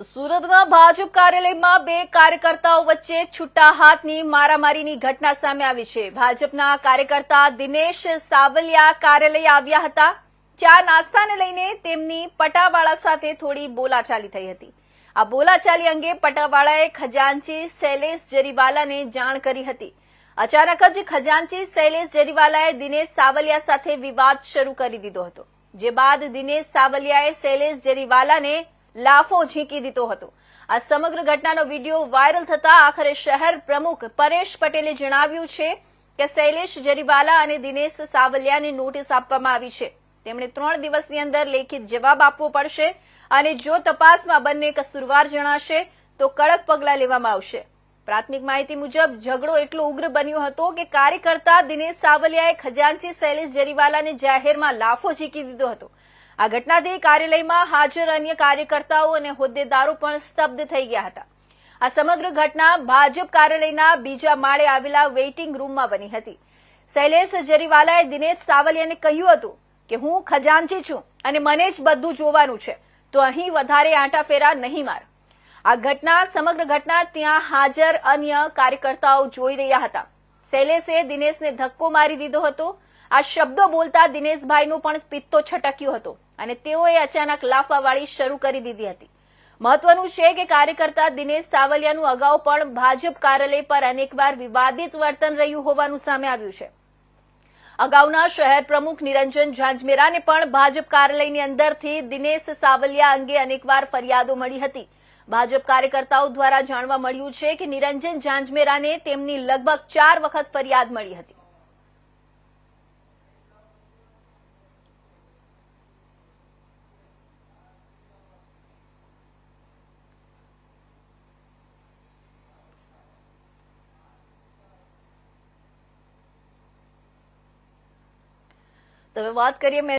સુરતમાં ભાજપ કાર્યાલયમાં બે કાર્યકર્તાઓ વચ્ચે છૂટા હાથની મારામારીની ઘટના સામે આવી છે. ભાજપના કાર્યકર્તા દિનેશ સાવલિયા કાર્યાલય આવ્યા હતા. ચા નાસ્તાને લઈને તેમની પટાવાળા સાથે થોડી બોલાચાલી થઈ હતી. આ બોલાચાલી અંગે પટાવાળાએ ખજાનચી શૈલેષ જરીવાલાને જાણ કરી હતી. અચાનક જ ખજાનચી શૈલેષ જરીવાલાએ દિનેશ સાવલિયા સાથે વિવાદ શરૂ કરી દીધો હતો. જે બાદ દિનેશ સાવલિયાએ શૈલેષ જરીવાલાને લાફો ઝીંકી દીધો હતો. આ સમગ્ર ઘટનાનો વીડિયો વાયરલ થતા આખરે શહેર પ્રમુખ પરેશ પટેલે જણાવ્યું છે કે શૈલેષ જરીવાલા અને દિનેશ સાવલિયાને નોટિસ આપવામાં આવી છે. તેમણે ત્રણ દિવસની અંદર લેખિત જવાબ આપવો પડશે અને જો તપાસમાં બંને કસૂરવાર જણાશે, તો કડક પગલાં લેવામાં આવશે. પ્રાથમિક માહિતી મુજબ, ઝઘડો એટલો ઉગ્ર બન્યો હતો કે કાર્યકર્તા દિનેશ સાવલિયાએ ખજાનચી શૈલેષ જરીવાલાને જાહેરમાં લાફો ઝીકી દીધો હતો. આ ઘટનાથી કાર્યાલયમાં હાજર અન્ય કાર્યકર્તાઓ અને હોદ્દેદારો પણ સ્તબ્ધ થઈ ગયા હતા. આ સમગ્ર ઘટના ભાજપ કાર્યાલયના બીજા માળે આવેલા વેઇટિંગ રૂમમાં બની હતી. શૈલેષ જરીવાલાએ દિનેશ સાવલિયાને કહ્યું હતું કે, હું ખજાનચી છું અને મને જ બધું જોવાનું છે. તો અહીં વધારે આંટાફેરા નહીં માર. આ ઘટના, સમગ્ર ઘટના ત્યાં હાજર અન્ય કાર્યકર્તાઓ જોઈ રહ્યા હતા. શૈલેષે દિનેશને ધક્કો મારી દીધો હતો આ શબ્દો બોલતા દિનેશભાઈનું પણ પિત્તો છટક્યો હતો અને તેઓએ અચાનક લાફાવાળી શરૂ કરી દીધી હતી. મહત્વનું છે કે કાર્યકર્તા દિનેશ સાવલિયાનું અગાઉ પણ ભાજપ કાર્યાલય પર અનેકવાર વિવાદિત વર્તન રહ્યું હોવાનું સામે આવ્યું છે. અગાઉના શહેર પ્રમુખ નિરંજન ઝાંઝમેરાને પણ ભાજપ કાર્યાલયની અંદરથી દિનેશ સાવલિયા અંગે અનેકવાર ફરિયાદો મળી હતી. ભાજપ કાર્યકર્તાઓ દ્વારા જાણવા મળ્યું છે કે નિરંજન ઝાંઝમેરાને તેમની લગભગ ચાર વખત ફરિયાદ મળી હતી. તો હવે વાત કરીએ